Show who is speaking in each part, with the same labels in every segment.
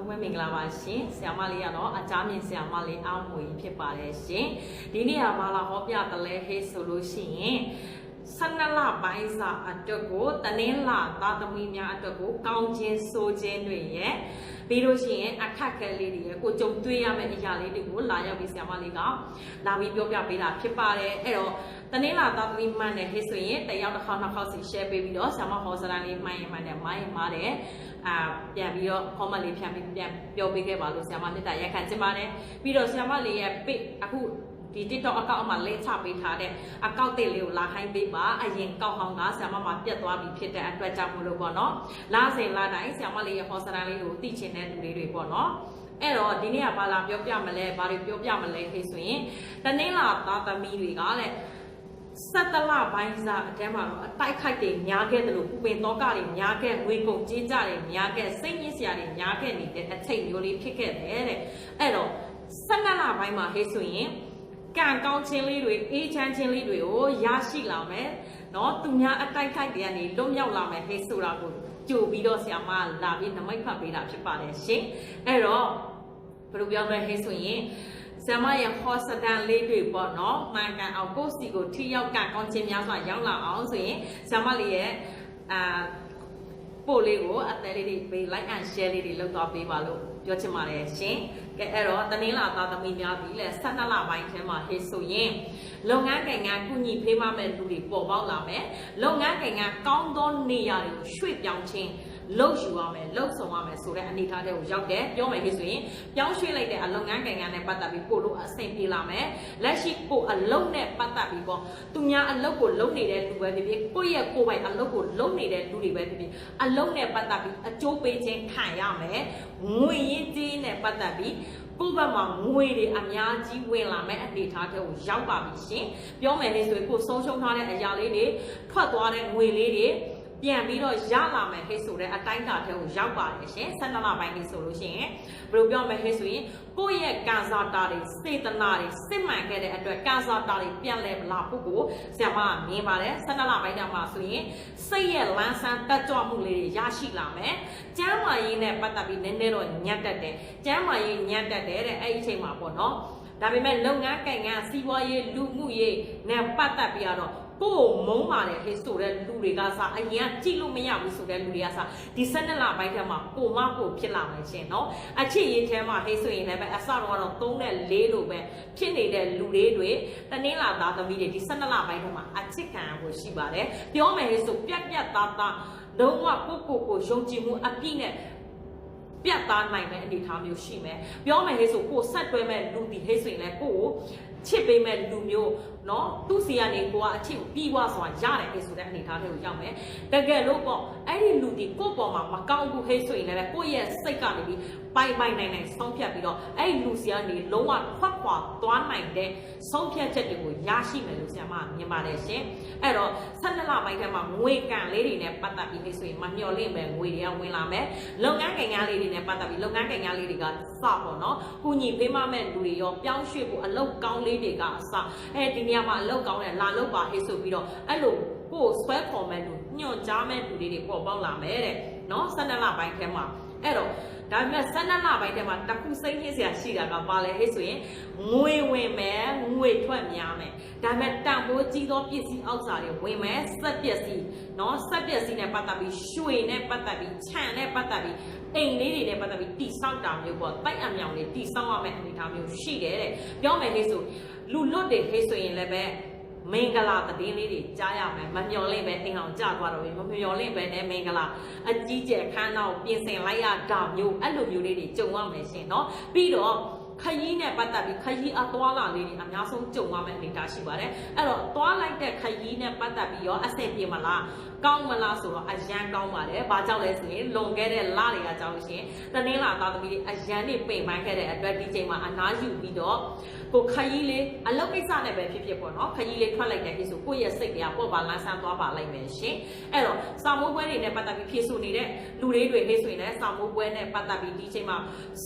Speaker 1: လုံးပဲမင်္ဂလာပါရှင်ဆရာမလေးကတော့အကြမ်းမြင်ဆရာမလေးအောင်မွေဖြစ်ပါတယ်ရှင်ဒီနေ့ကဘာလာဟောပြတယ်လဲဟေးဆိုလို့ရှိရင်12လပိုင်းစာအတွက်ကိုတနင်္လာသားသမီးများအတွက်ကိုကောင်းခြင်းဆိုခြင်းတွေရဲ့ ပြီးလို့ရှိရင်အခက်ခဲလေးတွေရဲ့ကိုကြုံတွေ့ရမယ့်အရာလေးတွေကိုလာရောက်ပြီးဆရာမလေးကလာပြီးပြောပြပေးတာဖြစ်ပါတယ်အဲ့တော့တနင်္လာသားသမီးမှန်တယ်ဟေးဆိုရင်တယောက်တစ်ခေါက်နှစ်ခေါက်စီ share ပေးပြီးတော့ဆရာမဟောစရာလေးမှန်ရင်မှန်တယ်မိုင်းရင်မှားတယ်အာပြန်ပြီးတော့ comment လေးဖြန့်ပြီးပြန်ပြောပေးခဲ့ပါလို့ဆရာမမေတ္တာရက်ခံချင်ပါတယ်ပြီးတော့ဆရာမလေးရဲ့ page အခု ဒီ TikTok အကောင့်အမှလဲချပေးထားတဲ့အကောင့်တစ်လေးကိုလာခိုင်းပေးပါအရင်ကောက်ဟောင်းကဆရာမမှာပြတ်သွားပြီဖြစ်တဲ့အတွက်ကြောင့်မလို့ပေါ့နော်လာစဉ်လာတိုင်းဆရာမလေးရဲ့ဟောစရာလေးကိုသိချင်တဲ့လူလေးတွေပေါ့နော်အဲ့တော့ဒီနေ့ကဘာလာပြောပြမလဲဘာတွေပြောပြမလဲခေဆိုရင်တနင်္လာသားသမီးတွေကလည်းဆက်တလပိုင်းစားအတဲမှာတော့အတိုက်ခိုက်တွေများခဲ့တယ်လို့ပူပင်တော့ကတွေများခဲ့ငွေကုန်ကြေးကြတွေများခဲ့စိတ်ညစ်စရာတွေများခဲ့နေတဲ့အချိန်မျိုးလေးဖြစ်ခဲ့တယ်တဲ့အဲ့တော့ဆက်လပိုင်းမှာဟေးဆိုရင် ကံကောင်းခြင်းလေးတွေအေးချမ်းခြင်းလေးတွေကိုရရှိလာမယ်နော်သူများအတိုက်ခိုက်တွေကနေလွတ်မြောက်လာမယ်ဟေးဆိုတာကိုကြိုပြီးတော့ဆရာမလာပြီးနမိတ်ဖတ်ပေးတာဖြစ်ပါတယ်ရှင်အဲ့တော့ဘယ်လိုပြောမလဲဟေးဆိုရင်ဆရာမရဲ့ဟောစတန်လေးတွေပေါ့နော်မှန်ကန်အောင်ကိုယ့်စီကိုထိရောက်ကကောင်းခြင်းများစွာရောက်လာအောင်ဆိုရင်ဆရာမလေးရဲ့အာ ပို့လေးကိုအသက်လေးတွေပေး like and share လေးတွေလုပ်သွားပေးပါလို့ပြောချင်ပါတယ်ရှင်ကဲအဲ့တော့တနင်္လာသားသမီးများပြီလဲ12လပိုင်းထဲမှာဟေးဆိုရင်လုပ်ငန်းကိန်းကကုညီဖေးမမဲ့လူတွေပေါ်ပေါက်လာမယ်လုပ်ငန်းကိန်းကကောင်းသောနေရာတွေကိုရွှေ့ပြောင်းခြင်း လှုပ်ယူရမယ်လှုပ်ဆောင်ရမယ်ဆိုတဲ့အနေအထားတွေကိုရောက်တယ်ပြောမယ်ခေဆိုရင်ပြောင်းရွှေ့လိုက်တဲ့အလုပ်ငန်းကိန်းကနဲ့ပတ်သက်ပြီးပို့လို့အဆင်ပြေလာမယ်လက်ရှိကိုအလုပ်နဲ့ပတ်သက်ပြီးပေါ့သူများအလုပ်ကိုလုပ်နေတဲ့လူပဲဖြစ်ဖြစ်ကိုယ့်ရဲ့ကိုယ်ပိုင်အလုပ်ကိုလုပ်နေတဲ့လူတွေပဲဖြစ်ဖြစ်အလုပ်နဲ့ပတ်သက်ပြီးအကျိုးပေးခြင်းခံရမယ်ငွေရင်းကြေးနဲ့ပတ်သက်ပြီးကိုယ့်ဘက်မှာငွေတွေအများကြီးဝင်လာမဲ့အနေအထားတွေကိုရောက်ပါပြီရှင်ပြောမယ်လေဆိုရင်ကိုယ်ဆုံးရှုံးထားတဲ့အရာလေးတွေထွက်သွားတဲ့ငွေလေးတွေ ပြန်ပြီးတော့ရလာမယ်ဟဲ့ဆိုတဲ့အတိုင်းအတာထဲကိုရောက်ပါတယ်ရှင်၁၂လပိုင်းလေးဆိုလို့ရှိရင်ဘယ်လိုပြောမလဲဟဲ့ဆိုရင်ကိုယ့်ရဲ့ကာဇာတာတွေစေတနာတွေစစ်မှန်ခဲ့တဲ့အတွက်ကာဇာတာတွေပြန်လဲမလာဖို့ကိုဆရာမကမြင်ပါတယ်၁၂လပိုင်းတောင်မှဆိုရင်စိတ်ရဲ့လန်းဆန်းတက်ကြွမှုလေးတွေရရှိလာမယ်ကျမ်းမာရေးနဲ့ပတ်သက်ပြီးနည်းနည်းတော့ညံ့တက်တယ်ကျမ်းမာရေးညံ့တက်တယ်တဲ့အဲ့ဒီအချိန်မှာပေါ့နော်ဒါပေမဲ့လုပ်ငန်းကိုင်ငန်းစီးပွားရေးလူမှုရေးနဲ့ပတ်သက်ပြီးတော့ ကိုယ်မုန်းပါတယ်ဟဲ့ဆိုတဲ့လူတွေကစားအရင်ကကြည့်လို့မရဘူးဆိုတဲ့လူတွေကစားဒီ12လပိုင်းထဲမှာကိုမကိုဖြစ်လာမယ်ရှင်နော်အချစ်ရေးထဲမှာဟဲ့ဆိုရင်လည်းပဲအစတော့တော့3နဲ့4လို့ပဲဖြစ်နေတဲ့လူတွေတွေတနင်္လာသားသမီးတွေဒီ12လပိုင်းထဲမှာအချစ်ခံရဖို့ရှိပါတယ်ပြောမယ်ဟဲ့ဆိုပြက်ပြက်သားသားလုံးဝကိုကိုကိုယုံကြည်မှုအပြည့်နဲ့ပြတ်သားနိုင်တဲ့အနေအထားမျိုးရှိမယ်ပြောမယ်ဟဲ့ဆိုကိုဆက်တွဲမဲ့လူတီဟဲ့ဆိုရင်လည်းကိုကို ချစ်ပေးမဲ့လူမျိုးเนาะသူ့စီကနေကိုကအချစ်ကိုပြီးွားစွာရတယ်ဟဲ့ဆိုတဲ့အနေအထားတွေကိုရောက်မယ်တကယ်လို့ပေါ့အဲ့ဒီလူတီကိုပေါ်မှာမကောင်းဘူးဟဲ့ဆိုရင်လည်းကိုယ့်ရဲ့စိတ်ကနေပြီးပိုင်ပိုင်နိုင်နိုင်ဆုံးဖြတ်ပြီးတော့အဲ့ဒီလူစီကနေလုံးဝခွက်ခွာသွားနိုင်တဲ့ဆုံးဖြတ်ချက်တွေကိုရရှိမယ်လို့ဆရာမမြင်ပါတယ်ရှင်အဲ့တော့12လပိုင်းထဲမှာငွေကန်လေးတွေနဲ့ပတ်သက်ပြီးဟဲ့ဆိုရင်မမျှော်လင့်ပဲငွေတွေကဝင်လာမယ်လုပ်ငန်းကိန်းကားလေးတွေနဲ့ပတ်သက်ပြီးလုပ်ငန်းကိန်းကားလေးတွေက စပေါ့နော်ကုညီဖေးမမဲ့လူတွေရောပြောင်းရွှေ့ဖို့အလုပ်ကောင်းလေးတွေကအစအဲဒီနေရာမှာအလုပ်ကောင်းတယ်လာလုပ်ပါဟေးဆိုပြီးတော့အဲ့လိုကိုယ်ဆွဲခေါ်မဲ့လူညွှန်ကြားမဲ့လူတွေပေါ်ပေါက်လာမယ်တဲ့နော်12လပိုင်းထဲမှာအဲ့တော့ဒါပေမဲ့12လပိုင်းထဲမှာတခုစိတ်ညစ်စရာရှိတာကဘာလဲဟဲ့ဆိုရင်ငွေဝင်မယ်ငွေထွက်များမယ် ဒါပေမဲ့တန်ဖိုးကြီးသောပစ္စည်းအောက်စာတွေဝင်မယ်စက်ပစ္စည်းเนาะစက်ပစ္စည်းနဲ့ပတ်သက်ပြီးရွှေနဲ့ပတ်သက်ပြီးခြံနဲ့ပတ်သက်ပြီးအိမ်လေးတွေနဲ့ပတ်သက်ပြီးတိဆောက်တာမျိုးပေါ့တိုက်အမြောင်တွေတိဆောက်ရမယ့်အနေအထားမျိုးရှိတယ်တဲ့ပြောမယ်ဟဲ့ဆိုလူလွတ်တွေဟဲ့ဆိုရင်လည်းပဲမင်္ဂလာသတင်းလေးတွေကြားရမယ်မမျော်လင့်ပဲအိမ်အောင်ကြသွားတော့ပြီမမျော်လင့်ပဲနဲ့မင်္ဂလာအကြီးကျယ်ခမ်းတော့ပြင်ဆင်လိုက်ရတာမျိုးအဲ့လိုမျိုးလေးတွေကြုံရမယ်ရှင်เนาะပြီးတော့ ခရီးနဲ့ပတ်သက်ပြီးခရီးအသွားလာလေးတွေအများဆုံးကြုံရမယ့်အနေအထားရှိပါတယ်အဲ့တော့သွားလိုက်တဲ့ခရီးနဲ့ပတ်သက်ပြီးရောအဆင်ပြေမလားကောင်းမလားဆိုတော့အရန်ကောင်းပါတယ်ဘာကြောင့်လဲဆိုရင်လွန်ခဲ့တဲ့လတွေကကြောင့်လို့ရှိရင်တနင်္လာသားသမီးတွေအရန်နေပိန်ပန်းခဲ့တဲ့အတွက်ဒီချိန်မှာအနားယူပြီးတော့ ကိုခရီးလေးအလုပ်ကိစ္စနဲ့ပဲဖြစ်ဖြစ်ပေါ့နော်ခရီးလေးထွက်လိုက်တဲ့ကိစ္စကိုယ့်ရဲ့စိတ်တွေကပေါ့ပါလန်းဆန်းသွားပါလိုက်မယ်ရှင်အဲ့တော့စာမိုးပွဲတွေနဲ့ပတ်သက်ပြီးဖြည့်ဆို့နေတဲ့လူတွေတွေဟေးဆိုရင်လည်းစာမိုးပွဲနဲ့ပတ်သက်ပြီးဒီချိန်မှာ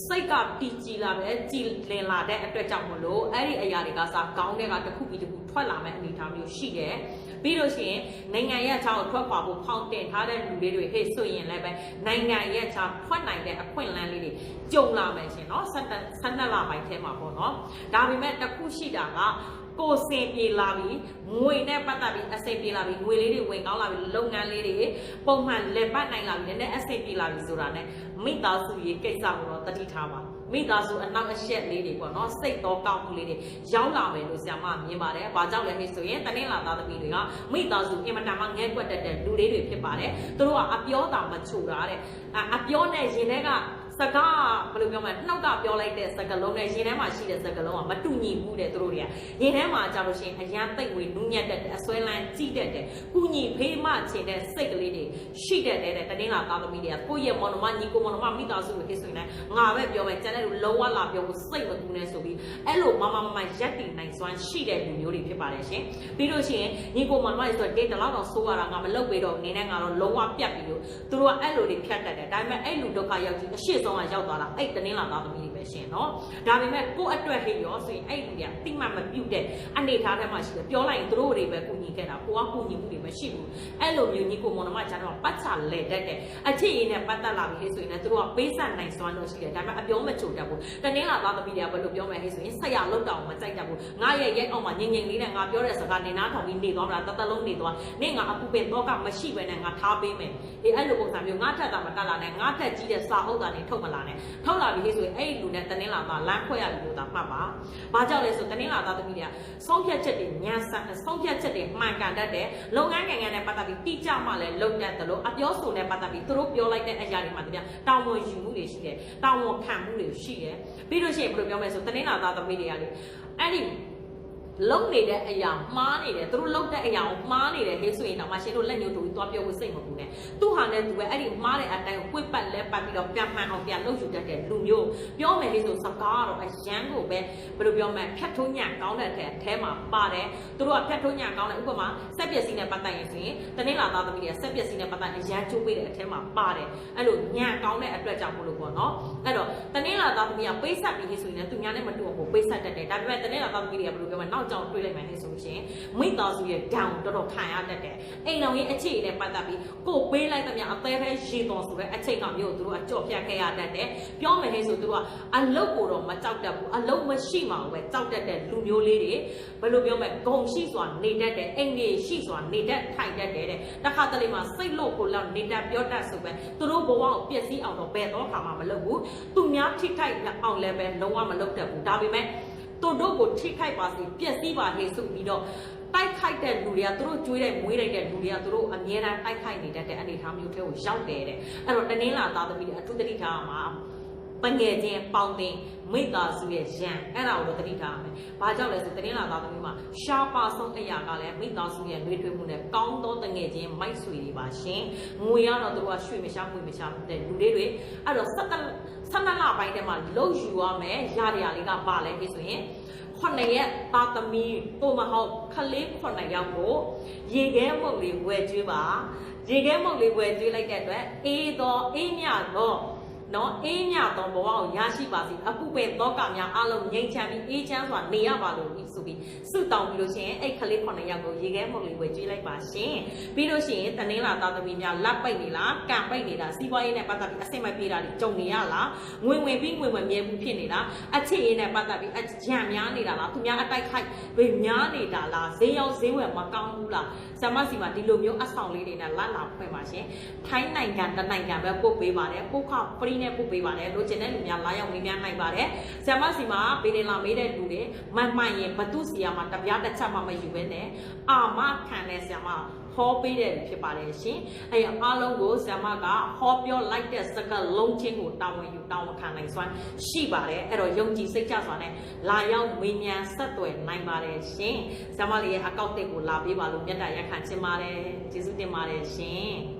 Speaker 1: စိတ်ကတည်ကြည်လာပဲကြည်လင်လာတဲ့အတွက်ကြောင့်မလို့အဲ့ဒီအရာတွေကစာကောင်းတဲ့ကတစ်ခုပြီးတစ်ခုထွက်လာမယ့်အနေအထားမျိုးရှိတယ် ပြီးလို့ရှိရင်နိုင်ငံရဲ့အချောင်းကိုထွက်ခွာဖို့ဖောင်းတင်ထားတဲ့လူတွေတွေဟေ့ဆိုရင်လည်းပဲနိုင်ငံရဲ့အချောင်းထွက်နိုင်တဲ့အခွင့်အလမ်းလေးတွေကြ ကြုံလာမယ်ရှင်เนาะဆက်ဆက်နှစ်လပိုင်းထဲမှာပေါ့เนาะဒါပေမဲ့တစ်ခုရှိတာကကိုယ်စင်ပြေလာပြီငွေနဲ့ပတ်သက်ပြီးအစိပ်ပြေလာပြီငွေလေးတွေဝင်ကောင်းလာပြီလုပ်ငန်းလေးတွေပုံမှန်လည်ပတ်နိုင်လာပြီနည်းနည်းအစိပ်ပြေလာပြီဆိုတာ ਨੇ မိသားစုရေးကိစ္စကိုတော့တတိထားပါ မိသားစုအနောက်အရှက်လေးတွေပေါ့နော်စိတ်တော်ကောင်းမှုလေးတွေရောက်လာမယ်လို့ဆရာမမြင်ပါတယ်။ဘာကြောင့်လဲမေးဆိုရင်တနင်္လာသားသမီးတွေကမိသားစုအင်မတန်မှငဲကွက်တက်တဲ့လူလေးတွေဖြစ်ပါတယ်။သူတို့ကအပြောတာမချိုတာတဲ့အပြောနဲ့ရင်ထဲက စကားဘယ်လိုပြောမလဲနှောက်ကပြောလိုက်တဲ့စကားလုံးနဲ့ရင်ထဲမှာရှိတဲ့စကားလုံးကမတူညီဘူးတဲ့သူတို့တွေကရင်ထဲမှာကြလို့ရှိရင်အရန်သိပ်ဝေနူးညံ့တတ်တဲ့အစွဲလန်းကြည့်တတ်တဲ့ကုညီဖေးမချင်တဲ့စိတ်ကလေးတွေရှိတတ်တဲ့တနင်္လာသားသမီးတွေကကိုယ့်ရဲ့မော်နမညီကိုမော်နမမိသားစုကိုခေဆိုရင်လည်းငါပဲပြောမယ်ကျန်တဲ့လူလုံးဝလာပြောဖို့စိတ်မကူနဲ့ဆိုပြီးအဲ့လိုမမမမရက်တည်နိုင်စွမ်းရှိတဲ့လူမျိုးတွေဖြစ်ပါတယ်ရှင်ပြီးလို့ရှိရင်ညီကိုမော်နမတွေဆိုတော့ဒေတလောက်တော့ဆိုးရတာငါမလုပ်ပေတော့နေနဲ့ငါတော့လုံးဝပြတ်ပြီလို့သူတို့ကအဲ့လိုတွေဖြတ်တတ်တယ်ဒါပေမဲ့အဲ့လူဒုက္ခရောက်ကြီးအရှိဆုံးကရောက်သွားတာအဲ့တနင်္လာသားသမီး တွေပဲရှင်နော်ဒါပေမဲ့ကိုယ့်အတွက်ဟိရောဆိုရင်အဲ့လူတွေကတိမှတ်မပြုတ်တဲ့အနေထားထဲမှာရှိတယ်ပြောလိုက်ရင်သူတို့တွေပဲကူညီခဲ့တာကိုကကူညီမှုတွေမရှိဘူးအဲ့လိုမျိုးညီကိုမောင်နှမကျတော့ပတ်ချလဲတတ်တဲ့အချစ်ရင်းနဲ့ပတ်သက်လာပြီဆိုရင်လည်းသူတို့ကပေးဆက်နိုင်စွမ်းလို့ရှိတယ်ဒါပေမဲ့အပြောမချိုတတ်ဘူးတနင်္လာသားသမီးတွေကဘယ်လိုပြောမလဲဆိုရင်ဆက်ရလောက်တောင်မကြိုက်တတ်ဘူးငါရဲ့ရဲ့အောင်မှာငြိမ်ငြိမ်လေးနဲ့ငါပြောတဲ့စကားနေနာထောင်ပြီးနေသွားမလားတသက်လုံးနေသွားနေငါအပူပင်တော့ကမရှိပဲနဲ့ငါထားပေးမယ်ဒီအဲ့လိုပုံစံမျိုးငါထက်တာမတက်လာနဲ့ငါထက်ကြီးတဲ့စာအုပ်တာနေထုတ်မလာနဲ့ထုတ်လာပြီဆိုရင်အဲ့ဒီလူနဲ့တနင်္လာသားလမ်းခွဲရပြီလို့သာမှတ်ပါဘာကြောင့်လဲဆိုတနင်္လာသားသမီးတွေကဆုံးဖြတ်ချက်တွေညံဆန်ဆုံးဖြတ်ချက်တွေမှန်ကန်တတ်တယ်လုပ်ငန်းကံကံနဲ့ပတ်သက်ပြီးတိကျမှလည်းလုပ်တတ်တယ်လို့အပြောဆိုနဲ့ပတ်သက်ပြီးသူတို့ပြောလိုက်တဲ့အရာတွေမှာတပြတောင်းဝန်ယူမှုတွေရှိတယ်တောင်းဝန်ခံမှုတွေရှိတယ်ပြီးလို့ရှိရင်ဘယ်လိုပြောမလဲဆိုတနင်္လာသားသမီးတွေကလေအဲ့ဒီ လုံနေတဲ့အရာမှားနေတယ်သူတို့လုံတဲ့အရာကိုမှားနေတယ်ဟေးဆိုရင်တော့မရှင်တို့လက်ညှိုးတို့သွားပြောဖို့စိတ်မပူနဲ့သူဟာနဲ့သူပဲအဲ့ဒီမှားတဲ့အတိုင်းကိုကွေ့ပတ်လဲပတ်ပြီးတော့ပြန်မှန်အောင်ပြန်လုပ်ယူတတ်တဲ့လူမျိုးပြောမယ်ဟေးဆိုစကားကတော့အရန်ကိုပဲဘယ်လိုပြောမလဲဖြတ်ထုံးညံကောင်းတဲ့အထဲမှာပါတယ်သူတို့ကဖြတ်ထုံးညံကောင်းတဲ့ဥပမာစက်ပစ္စည်းနဲ့ပတ်သက်ရင်ဆိုရင်တနေ့လာသားသမီးတွေကစက်ပစ္စည်းနဲ့ပတ်သက်အရန်ချိုးပေးတဲ့အထဲမှာပါတယ်အဲ့လိုညံကောင်းတဲ့အတွက်ကြောင့်မလို့ပေါ့နော်အဲ့တော့တနေ့လာသားသမီးကပေးဆက်ပြီးဆိုရင်လည်းသူများနဲ့မတူအောင်ပေးဆက်တတ်တယ်ဒါပေမဲ့တနေ့လာသားသမီးတွေကဘယ်လိုပြောမလဲနောက်ကြောင်တွေးလိုက်မှန်းဆိုလို့ရှိရင်မိသားစုရဲ့ down တော်တော်ခံရတတ်တယ်အိမ်တော်ရဲ့အခြေအနေနဲ့ပတ်သက်ပြီးကိုပေးလိုက်တဲ့မြအသေးပဲရေတော်ဆိုတဲ့အချိန်ကမျိုးကိုသူတို့ကကြော့ပြတ်ခဲ့ရတတ်တယ်ပြောမယ်ဟဲ့ဆိုသူတို့ကအလုတ်ကိုတော့မကြောက်တတ်ဘူးအလုတ်မရှိမှပဲကြောက်တတ်တဲ့လူမျိုးလေးတွေဘယ်လိုပြောမလဲဂုံရှိစွာနေတတ်တယ်အိမ်ကြီးရှိစွာနေတတ်ထိုင်တတ်တယ်တဲ့တခါတလေမှာစိတ်လို့ကိုလောက်နေတတ်ပြောတတ်ဆိုပဲသူတို့ဘဝကိုပျက်စီးအောင်တော့ဘယ်တော့မှမလုပ်ဘူးသူများထိထိုက်အောင်လည်းပဲလုံးဝမလုပ်တတ်ဘူးဒါပေမဲ့ သူတို့ကိုထိခိုက်ပါစေပျက်စီးပါလေဆိုပြီးတော့တိုက်ခိုက်တဲ့လူတွေကသူတို့ကြွေးတဲ့မွေးလိုက်တဲ့လူတွေကသူတို့အမြဲတမ်းတိုက်ခိုက်နေတတ်တဲ့အနေအထားမျိုးတွေကိုရောက်တယ်တဲ့အဲ့တော့တနင်္လာသားသမီးတွေအထူးသတိထားမှာပငယ်ချင်းပေါင်းတင်မိသားစုရဲ့ရန်အဲ့ဒါကိုတော့သတိထားရမယ်။ဘာကြောင့်လဲဆိုတင်းလာသားသမီးမှာရှားပါဆုံးအရာကလည်းမိသားစုရဲ့နှွေးထွေးမှုနဲ့ကောင်းသောတငယ်ချင်းမိုက်ဆွေတွေပါရှင်။ငွေရတော့သူတို့ကရွှေမရှားငွေမရှားတဲ့လူတွေတွေအဲ့တော့ဆက်ဆက်နှစ်လ ပိုင်းထဲမှာလှုပ်ယူရမယ်ရရရလေးကပါလဲဒီဆိုရင်ခုနှစ်ရက်သားသမီးပုံမဟုတ်ခလေးခုနှစ်ယောက်ကိုရေခဲမုတ်လေးဝယ်ကျွေးပါရေခဲမုတ်လေးဝယ်ကျွေးလိုက်တဲ့အတွက်အေးတော့အေးမြတော့ နော်အေးမြသောဘဝကိုရရှိပါစေအခုပဲသောကများအလုံးငြိမ်းချမ်းပြီးအေးချမ်းစွာနေရပါလို့ဆိုပြီးဆုတောင်းပြီးလို့ရှိရင်အဲ့ကလေးခုနှစ်ယောက်ကိုရေခဲမုတ်လေးဝယ်ကျွေးလိုက်ပါရှင်ပြီးလို့ရှိရင်တနင်္လာသားသမီးများလက်ပိတ်နေလားကံပိတ်နေတာစီးပွားရေးနဲ့ပတ်သက်ပြီးအဆင်မပြေတာတွေကြုံနေရလားငွေဝင်ပြီးငွေဝင်မြဲမှုဖြစ်နေတာအချစ်ရေးနဲ့ပတ်သက်ပြီးအကြံများနေတာလားသူများအတိုက်ခိုက်တွေများနေတာလားဈေးရောက်ဈေးဝယ်မကောင်းဘူးလားဆမစီမှာဒီလိုမျိုးအဆောင်လေးတွေနဲ့လက်လာဖွင့်ပါရှင်ထိုင်းနိုင်ငံတနိုင်ငံပဲပို့ပေးပါတယ်ပို့ခဖရီနဲ့ပို့ပေးပါတယ်လိုချင်တဲ့လူများလာရောက်မေးမြန်းနိုင်ပါတယ်ဆမစီမှာဘေးနေလာမေးတဲ့လူတွေမှန်မှန်ရင်ဘသူစီယာမှာတပြားတစ်ချက်မှမယူဘဲနဲ့အာမခံတဲ့ဆမဟောပေးတယ်ဖြစ်ပါတယ်ရှင်အဲအားလုံးကိုဆ iam ကဟောပြောလိုက်တဲ့စကားလုံးချင်းကိုတာဝန်ယူတာဝန်ခံနိုင်စွမ်းရှိပါတယ်အဲ့တော့ယုံကြည်စိတ်ချစွာနဲ့လာရောက်မေးမြန်းဆက်သွယ်နိုင်ပါတယ်ရှင်ဆ iam လေးရဲ့အကောင့်တစ်ကိုလာပေးပါလို့မြတ်တာရက်ခံချင်ပါတယ်ကျေးဇူးတင်ပါတယ်ရှင်